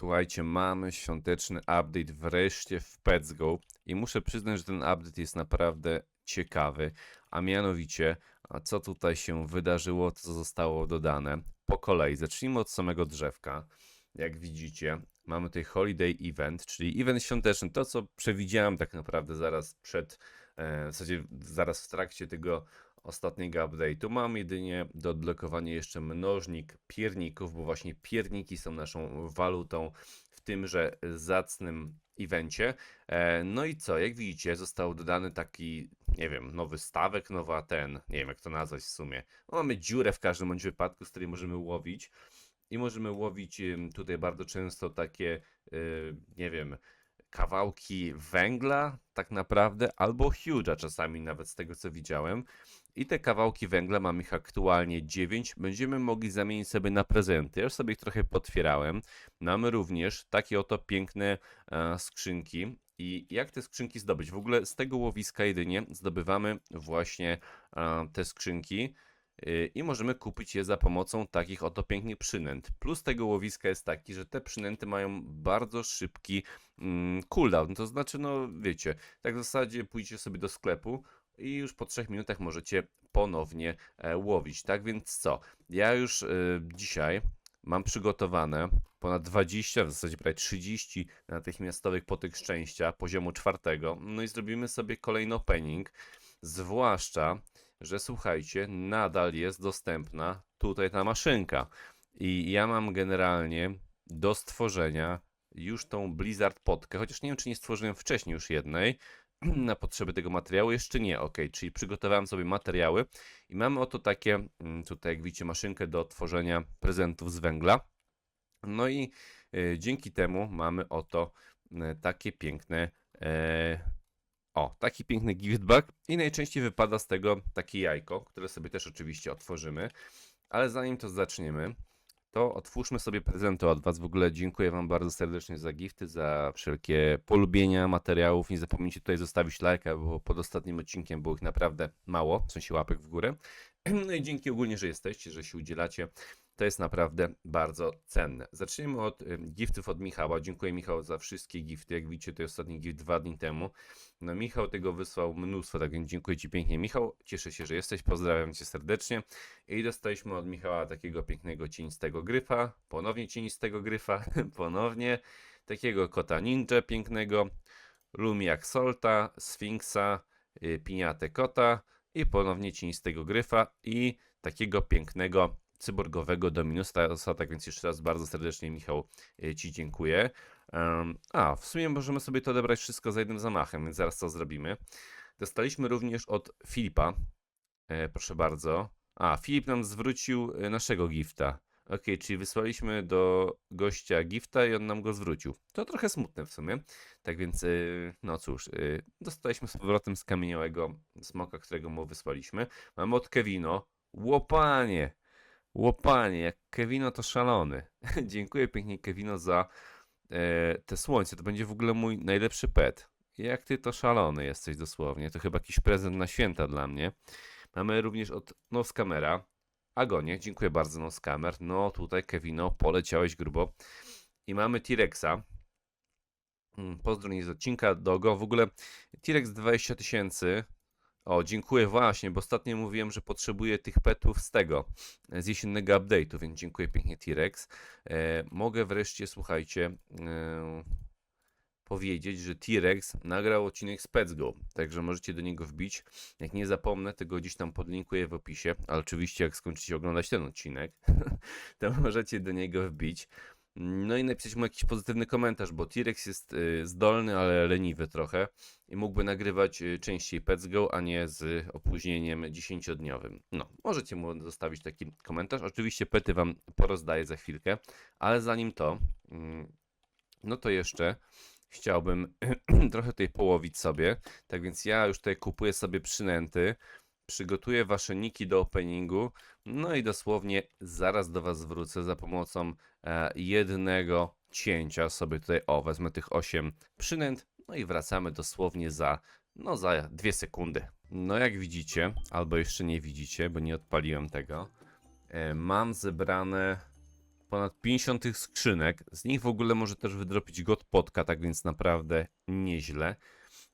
Słuchajcie, mamy świąteczny update wreszcie w Pets Go i muszę przyznać, że ten update jest naprawdę ciekawy, a mianowicie, co tutaj się wydarzyło, co zostało dodane. Po kolei, zacznijmy od samego drzewka. Jak widzicie, mamy tutaj Holiday Event, czyli event świąteczny, to co przewidziałem tak naprawdę zaraz przed, e, w zasadzie zaraz w trakcie tego ostatniego update'u. Mam jedynie do odblokowania jeszcze mnożnik pierników, bo właśnie pierniki są naszą walutą w tymże zacnym evencie. E, No i co, jak widzicie, został dodany taki, nie wiem, nowy stawek, nowa ten, nie wiem jak to nazwać w sumie. No, mamy dziurę w każdym bądź wypadku, z której możemy łowić. I możemy łowić tutaj bardzo często takie, y, nie wiem, kawałki węgla, tak naprawdę, albo huge'a czasami, nawet z tego co widziałem. I te kawałki węgla, mam ich aktualnie 9, będziemy mogli zamienić sobie na prezenty. Ja już sobie ich trochę potwierałem. Mamy również takie oto piękne e, skrzynki. I jak te skrzynki zdobyć? W ogóle z tego łowiska jedynie zdobywamy właśnie e, te skrzynki i możemy kupić je za pomocą takich oto pięknych przynęt. Plus tego łowiska jest taki, że te przynęty mają bardzo szybki mm, cooldown, to znaczy, no wiecie, tak w zasadzie pójdziecie sobie do sklepu i już po 3 minutach możecie ponownie e, łowić. Tak więc co? Ja już e, dzisiaj mam przygotowane ponad 20, w zasadzie prawie 30 natychmiastowych potyk szczęścia poziomu czwartego. No i zrobimy sobie kolejny opening, zwłaszcza że słuchajcie, nadal jest dostępna tutaj ta maszynka. I ja mam generalnie do stworzenia już tą Blizzard Podkę, chociaż nie wiem, czy nie stworzyłem wcześniej już jednej na potrzeby tego materiału. Jeszcze nie, ok, czyli przygotowałem sobie materiały i mamy oto takie, mm, tutaj jak widzicie, maszynkę do tworzenia prezentów z węgla. No i y, dzięki temu mamy oto y, takie piękne e, o, taki piękny giftbag i najczęściej wypada z tego takie jajko, które sobie też oczywiście otworzymy. Ale zanim to zaczniemy, to otwórzmy sobie prezenty od Was. W ogóle dziękuję Wam bardzo serdecznie za gifty, za wszelkie polubienia materiałów. Nie zapomnijcie tutaj zostawić lajka, bo pod ostatnim odcinkiem było ich naprawdę mało, w sensie łapek w górę. No i dzięki ogólnie, że jesteście, że się udzielacie. To jest naprawdę bardzo cenne. Zacznijmy od y, giftów od Michała. Dziękuję Michał za wszystkie gifty. Jak widzicie, to jest ostatni gift dwa dni temu. No Michał tego wysłał mnóstwo, tak więc dziękuję Ci pięknie Michał. Cieszę się, że jesteś. Pozdrawiam Cię serdecznie. I dostaliśmy od Michała takiego pięknego cienistego gryfa. Ponownie cienistego gryfa. Ponownie takiego kota ninja pięknego. Lumiak Solta, Sfinksa, y, Piniatę Kota i ponownie cienistego gryfa i takiego pięknego cyborgowego Dominusa, tak więc jeszcze raz bardzo serdecznie Michał y, Ci dziękuję. A, w sumie możemy sobie to odebrać wszystko za jednym zamachem, więc zaraz to zrobimy. Dostaliśmy również od Filipa, e, proszę bardzo. A, Filip nam zwrócił e, naszego gifta. Ok, czyli wysłaliśmy do gościa gifta i on nam go zwrócił. To trochę smutne w sumie. Tak więc, e, no cóż, e, dostaliśmy z powrotem skamieniałego smoka, którego mu wysłaliśmy. Mamy od Kevino. Łopanie! Łopanie, jak Kevino to szalony. Dziękuję pięknie Kevino za e, te słońce. To będzie w ogóle mój najlepszy pet. Jak ty to szalony jesteś dosłownie. To chyba jakiś prezent na święta dla mnie. Mamy również od Noskamera. Agonie, dziękuję bardzo Noskamer. No tutaj Kevino, poleciałeś grubo. I mamy T-Rexa. Mm, Pozdrowień z odcinka Dogo. W ogóle T-Rex 20 tysięcy. O, dziękuję właśnie, bo ostatnio mówiłem, że potrzebuję tych petów z tego, z jesiennego update'u, więc dziękuję pięknie T-Rex. E, mogę wreszcie, słuchajcie, e, powiedzieć, że T-Rex nagrał odcinek z Pets Go, także możecie do niego wbić. Jak nie zapomnę, tego gdzieś tam podlinkuję w opisie, ale oczywiście jak skończycie oglądać ten odcinek, to możecie do niego wbić. No i napisać mu jakiś pozytywny komentarz, bo T-Rex jest y, zdolny, ale leniwy trochę i mógłby nagrywać y, częściej Pets Go, a nie z opóźnieniem 10-dniowym. No, możecie mu zostawić taki komentarz. Oczywiście pety wam porozdaję za chwilkę, ale zanim to, mm, no to jeszcze chciałbym trochę tutaj połowić sobie. Tak więc ja już tutaj kupuję sobie przynęty, przygotuję wasze niki do openingu, no i dosłownie zaraz do was wrócę za pomocą e, jednego cięcia sobie tutaj, o, wezmę tych 8 przynęt, no i wracamy dosłownie za, no za dwie sekundy. No jak widzicie, albo jeszcze nie widzicie, bo nie odpaliłem tego, e, mam zebrane ponad 50 tych skrzynek. Z nich w ogóle może też wydropić godpotka, tak więc naprawdę nieźle.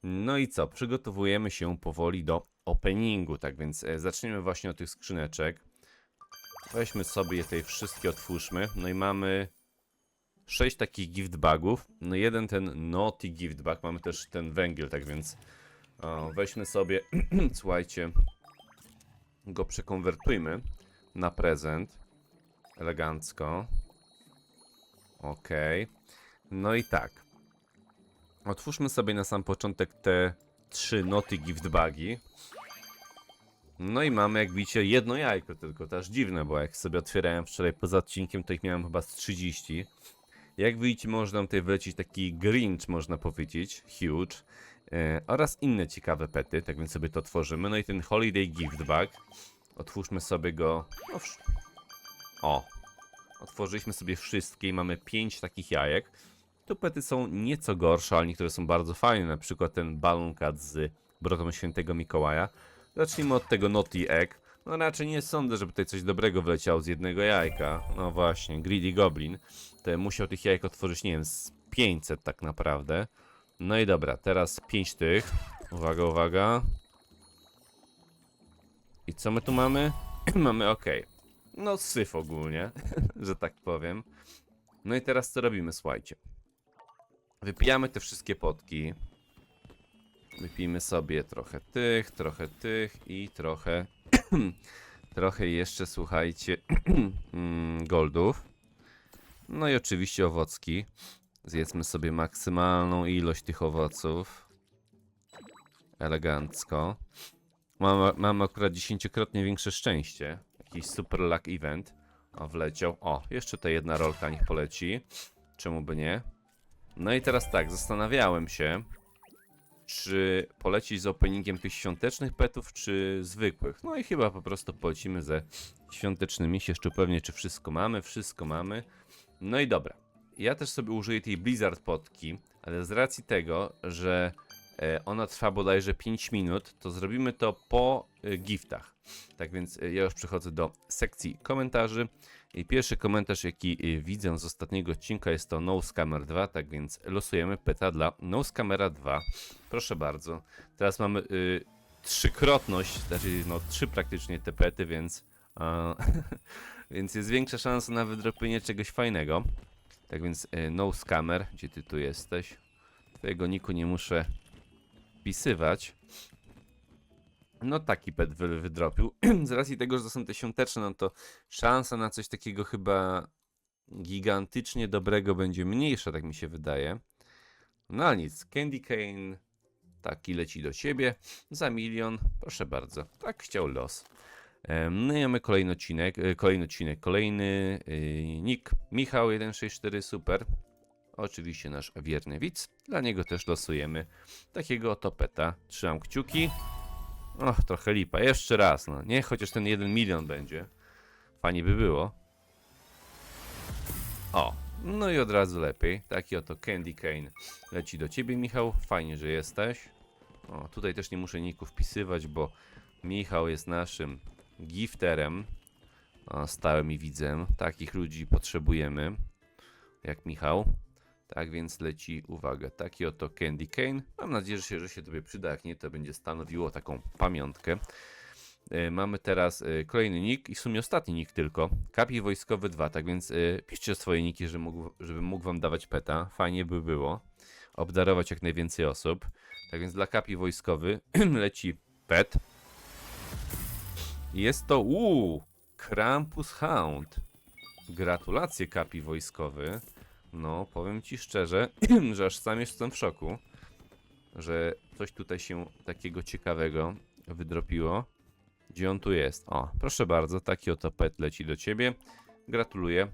No i co? Przygotowujemy się powoli do openingu, tak więc e, zaczniemy właśnie od tych skrzyneczek. Weźmy sobie je tutaj wszystkie, otwórzmy. No i mamy 6 takich gift bagów. No jeden ten naughty gift bag, mamy też ten węgiel, tak więc o, weźmy sobie, słuchajcie, go przekonwertujmy na prezent. Elegancko. Okej. No i tak. Otwórzmy sobie na sam początek te trzy noty gift bagi. No i mamy, jak widzicie, jedno jajko tylko, to aż dziwne, bo jak sobie otwierałem wczoraj poza odcinkiem, to ich miałem chyba z 30. Jak widzicie, można tutaj wlecieć taki Grinch, można powiedzieć, huge, e, oraz inne ciekawe pety, tak więc sobie to tworzymy. No i ten Holiday Gift Bag, otwórzmy sobie go, no, o, otworzyliśmy sobie wszystkie i mamy 5 takich jajek. Tu pety są nieco gorsze, ale niektóre są bardzo fajne, na przykład ten Balloon Cat z Brotą Świętego Mikołaja. Zacznijmy od tego Naughty Egg. No raczej nie sądzę, żeby tutaj coś dobrego wleciało z jednego jajka. No właśnie, Greedy Goblin. To musiał tych jajek otworzyć, nie wiem, z 500 tak naprawdę. No i dobra, teraz 5 tych. Uwaga, uwaga. I co my tu mamy? mamy ok. No syf ogólnie, że tak powiem. No i teraz co robimy, słuchajcie. Wypijamy te wszystkie potki. Wypijmy sobie trochę tych, trochę tych i trochę, trochę jeszcze, słuchajcie, mm, goldów. No i oczywiście owocki. Zjedzmy sobie maksymalną ilość tych owoców. Elegancko. Mam, mam akurat dziesięciokrotnie większe szczęście. Jakiś super luck event. O, wleciał. O, jeszcze ta jedna rolka niech poleci. Czemu by nie? No i teraz tak, zastanawiałem się, czy polecić z openingiem tych świątecznych petów, czy zwykłych. No i chyba po prostu polecimy ze świątecznymi. Się jeszcze upewnię, czy wszystko mamy. Wszystko mamy. No i dobra. Ja też sobie użyję tej Blizzard potki, ale z racji tego, że ona trwa bodajże 5 minut, to zrobimy to po e, giftach. Tak więc e, ja już przechodzę do sekcji komentarzy. I pierwszy komentarz, jaki e, widzę z ostatniego odcinka, jest to NoScammer 2, tak więc losujemy peta dla NoScammera 2. Proszę bardzo. Teraz mamy y, trzykrotność, znaczy no trzy praktycznie te pety, więc, a, więc jest większa szansa na wydropienie czegoś fajnego. Tak więc y, NoScammer, gdzie ty tu jesteś? Twojego niku nie muszę No taki pet wy, wydropił. Z racji tego, że to są te świąteczne, no to szansa na coś takiego chyba gigantycznie dobrego będzie mniejsza, tak mi się wydaje. No ale nic, Candy Cane taki leci do ciebie za milion, proszę bardzo, tak chciał los. No i mamy kolejny odcinek, e, kolejny odcinek, kolejny yy, nick, Michał 164, super. Oczywiście nasz wierny widz, dla niego też losujemy takiego oto peta. Trzymam kciuki. Och, trochę lipa, jeszcze raz, no, nie, chociaż ten 1 milion będzie. Fajnie by było. O, no i od razu lepiej. Taki oto Candy Cane leci do ciebie, Michał. Fajnie, że jesteś. O, tutaj też nie muszę niku wpisywać, bo Michał jest naszym gifterem. O, stałym i widzem. Takich ludzi potrzebujemy. Jak Michał. Tak więc leci, uwaga, taki oto Candy Cane. Mam nadzieję, że się, że się tobie przyda. Jak nie, to będzie stanowiło taką pamiątkę. E, Mamy teraz e, kolejny nick i w sumie ostatni nick tylko. Kapi Wojskowy 2, tak więc e, piszcie swoje niki, żeby mógł, żebym mógł wam dawać peta. Fajnie by było. Obdarować jak najwięcej osób. Tak więc dla Kapi Wojskowy leci pet. Jest to uuu, Krampus Hound. Gratulacje Kapi Wojskowy. No, powiem ci szczerze, że aż sam jestem w szoku, że coś tutaj się takiego ciekawego wydropiło. Gdzie on tu jest? O, proszę bardzo, taki oto pet leci do ciebie. Gratuluję.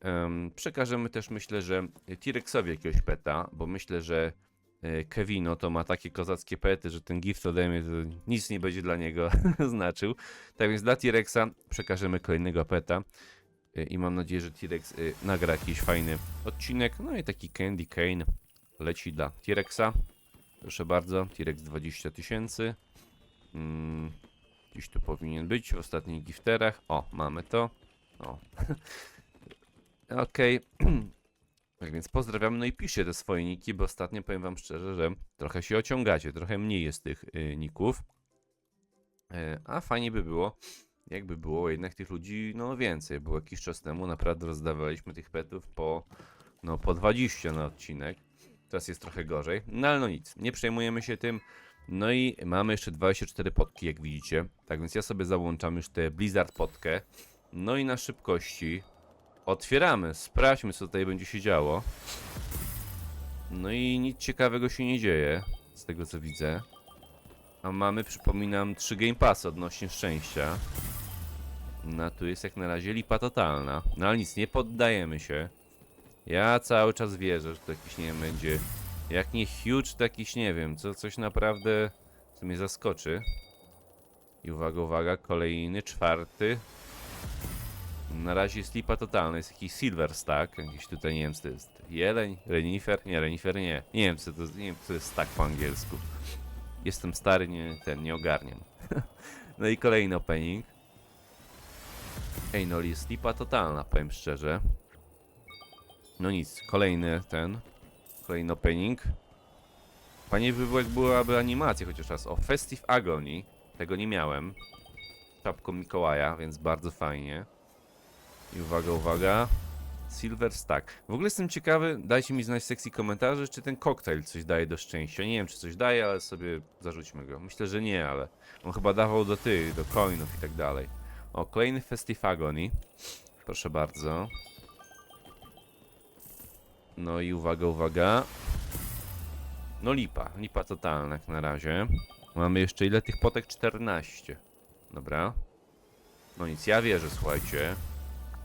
Em, przekażemy też, myślę, że T-Rexowi jakiegoś peta, bo myślę, że e, Kevino to ma takie kozackie pety, że ten gift ode mnie to nic nie będzie dla niego znaczył. Tak więc dla T-Rexa przekażemy kolejnego peta. E, I mam nadzieję, że T-Rex y, nagra jakiś fajny odcinek. No i taki Candy Cane leci dla T-Rexa. Proszę bardzo, T-Rex 20 tysięcy. Mm, gdzieś tu powinien być w ostatnich gifterach. O, mamy to. O. Okej. Tak więc pozdrawiam, no i piszcie te swoje niki, bo ostatnio powiem wam szczerze, że trochę się ociągacie, trochę mniej jest tych y, ników. E, a fajnie by było, jakby było jednak tych ludzi, no więcej, bo jakiś czas temu naprawdę rozdawaliśmy tych petów po, no po 20 na odcinek. Teraz jest trochę gorzej, no ale no nic, nie przejmujemy się tym. No i mamy jeszcze 24 potki, jak widzicie. Tak więc ja sobie załączam już tę Blizzard potkę. No i na szybkości otwieramy. Sprawdźmy, co tutaj będzie się działo. No i nic ciekawego się nie dzieje, z tego co widzę. A mamy, przypominam, 3 Game Passy odnośnie szczęścia. No tu jest jak na razie lipa totalna. No ale nic, nie poddajemy się. Ja cały czas wierzę, że to jakiś, nie wiem, będzie... Jak nie huge, to jakiś, nie wiem, co, coś naprawdę... Co mnie zaskoczy. I uwaga, uwaga, kolejny, czwarty. Na razie jest lipa totalna, jest jakiś silver stack, jakiś tutaj, nie wiem co to jest, jeleń, renifer, nie, renifer nie, nie wiem co to, nie wiem co jest stack po angielsku. Jestem stary, nie, ten, nie ogarniam. no i kolejny opening. Ej, no jest lipa totalna, powiem szczerze. No nic, kolejny ten, kolejny opening. Panie jak byłaby animacja chociaż raz. O, Festive Agony, tego nie miałem. Czapką Mikołaja, więc bardzo fajnie. I uwaga, uwaga. Silver Stack. W ogóle jestem ciekawy, dajcie mi znać w sekcji komentarzy, czy ten koktajl coś daje do szczęścia. Nie wiem, czy coś daje, ale sobie zarzućmy go. Myślę, że nie, ale on chyba dawał do tych, do coinów i tak dalej. O, kolejny Festive Agony. Proszę bardzo. No i uwaga, uwaga. No lipa, lipa totalna jak na razie. Mamy jeszcze ile tych potek? 14. Dobra. No nic, ja wierzę, słuchajcie.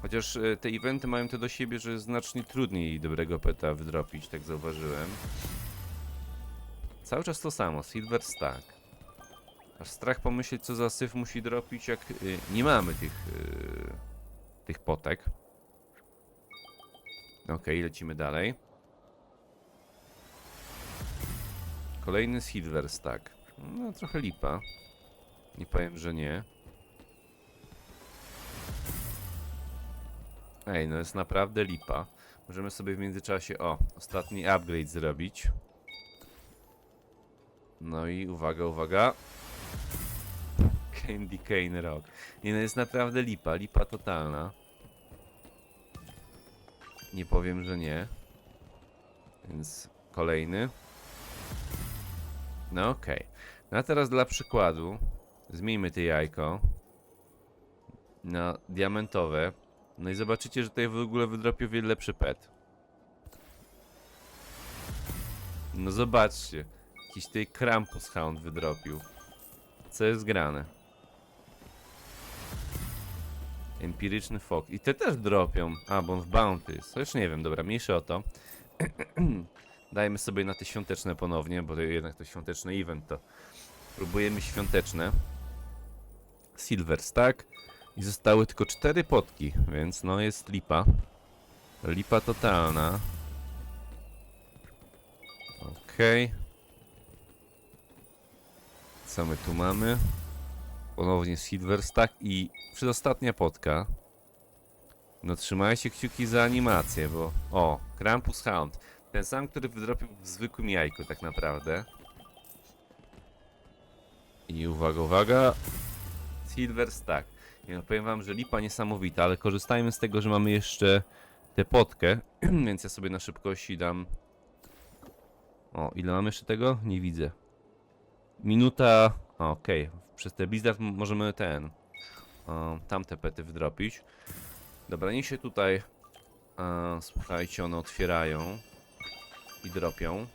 Chociaż e, te eventy mają to do siebie, że znacznie trudniej dobrego peta wydropić, tak zauważyłem. Cały czas to samo, Silver Stack. Aż strach pomyśleć, co za syf musi dropić, jak y, nie mamy tych, y, tych potek. Okej, lecimy dalej. Kolejny Silver Stack. No, trochę lipa. Nie powiem, że nie. Ej, no jest naprawdę lipa. Możemy sobie w międzyczasie, o, ostatni upgrade zrobić. No i uwaga, uwaga. Candy Cane Rock. Nie no, jest naprawdę lipa, lipa totalna. Nie powiem, że nie. Więc kolejny. No okej. No a teraz dla przykładu zmieńmy te jajko na diamentowe. No i zobaczycie, że tutaj w ogóle wydropił wiele lepszy pet. No zobaczcie. Jakiś tutaj Krampus Hound wydropił. Co jest grane? Empiryczny fok. I te też dropią. A, bo on w bounty. To już nie wiem, dobra, mniejsze o to. Dajmy sobie na te świąteczne ponownie, bo to jednak to świąteczny event to. Próbujemy świąteczne. Silver Stack. I zostały tylko cztery potki, więc no jest lipa. Lipa totalna. Okej. Co my tu mamy? Ponownie Silver Stack i przedostatnia potka. No trzymajcie kciuki za animację, bo... O, Krampus Hound. Ten sam, który wydropił w zwykłym jajku tak naprawdę. I uwaga, uwaga. Silver Stack. Nie no, powiem wam, że lipa niesamowita, ale korzystajmy z tego, że mamy jeszcze tę potkę, więc ja sobie na szybkości dam... O, ile mam jeszcze tego? Nie widzę. Minuta... Okej, przez te Blizzard możemy ten... Tamte pety wdropić. Dobra, niech się tutaj... A, słuchajcie, one otwierają i dropią.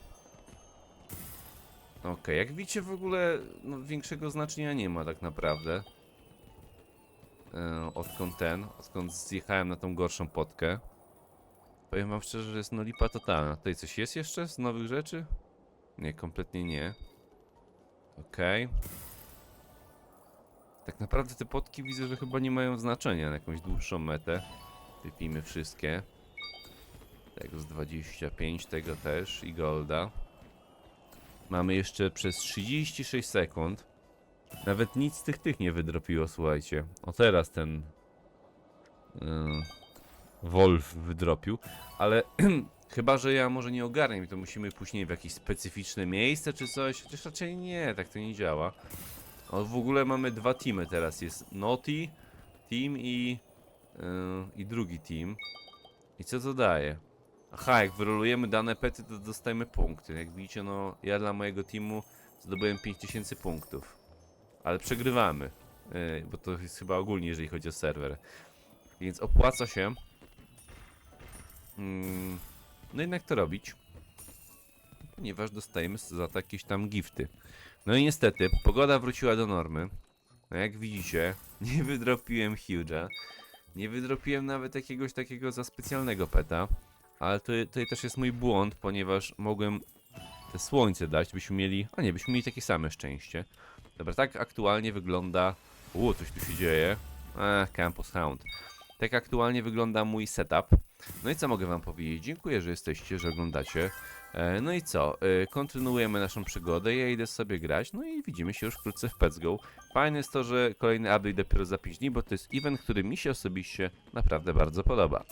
Okej, jak widzicie w ogóle no, większego znaczenia nie ma tak naprawdę. E, odkąd ten, odkąd zjechałem na tą gorszą potkę. Powiem wam szczerze, że jest no lipa totalna. Tutaj coś jest jeszcze z nowych rzeczy? Nie, kompletnie nie. Okej. Tak naprawdę te potki widzę, że chyba nie mają znaczenia na jakąś dłuższą metę. Wypijmy wszystkie. Tego z 25, tego też i golda. Mamy jeszcze przez 36 sekund. Nawet nic z tych tych nie wydropiło, słuchajcie. O teraz ten... Yy, Wolf wydropił, ale chyba, że ja może nie ogarniam i to musimy później w jakieś specyficzne miejsce czy coś, chociaż raczej nie, tak to nie działa. O, w ogóle mamy dwa teamy teraz, jest Naughty Team i, yy, i drugi team. I co to daje? Aha, jak wyrolujemy dane pety, to dostajemy punkty. Jak widzicie, no ja dla mojego teamu zdobyłem 5000 punktów. Ale przegrywamy, yy, bo to jest chyba ogólnie, jeżeli chodzi o serwer. Więc opłaca się mm, no jednak to robić. Ponieważ dostajemy za to jakieś tam gifty. No i niestety, pogoda wróciła do normy. No jak widzicie, nie wydropiłem Huge'a. Nie wydropiłem nawet jakiegoś takiego za specjalnego peta. Ale to, to też jest mój błąd, ponieważ mogłem te słońce dać, byśmy mieli... A nie, byśmy mieli takie same szczęście. Dobra, tak aktualnie wygląda... U, coś tu się dzieje. Ech, Campus Hound. Tak aktualnie wygląda mój setup. No i co mogę wam powiedzieć? Dziękuję, że jesteście, że oglądacie. E, no i co? E, kontynuujemy naszą przygodę. Ja idę sobie grać. No i widzimy się już wkrótce w Pets Go. Fajne jest to, że kolejny update dopiero za 5 dni, bo to jest event, który mi się osobiście naprawdę bardzo podoba.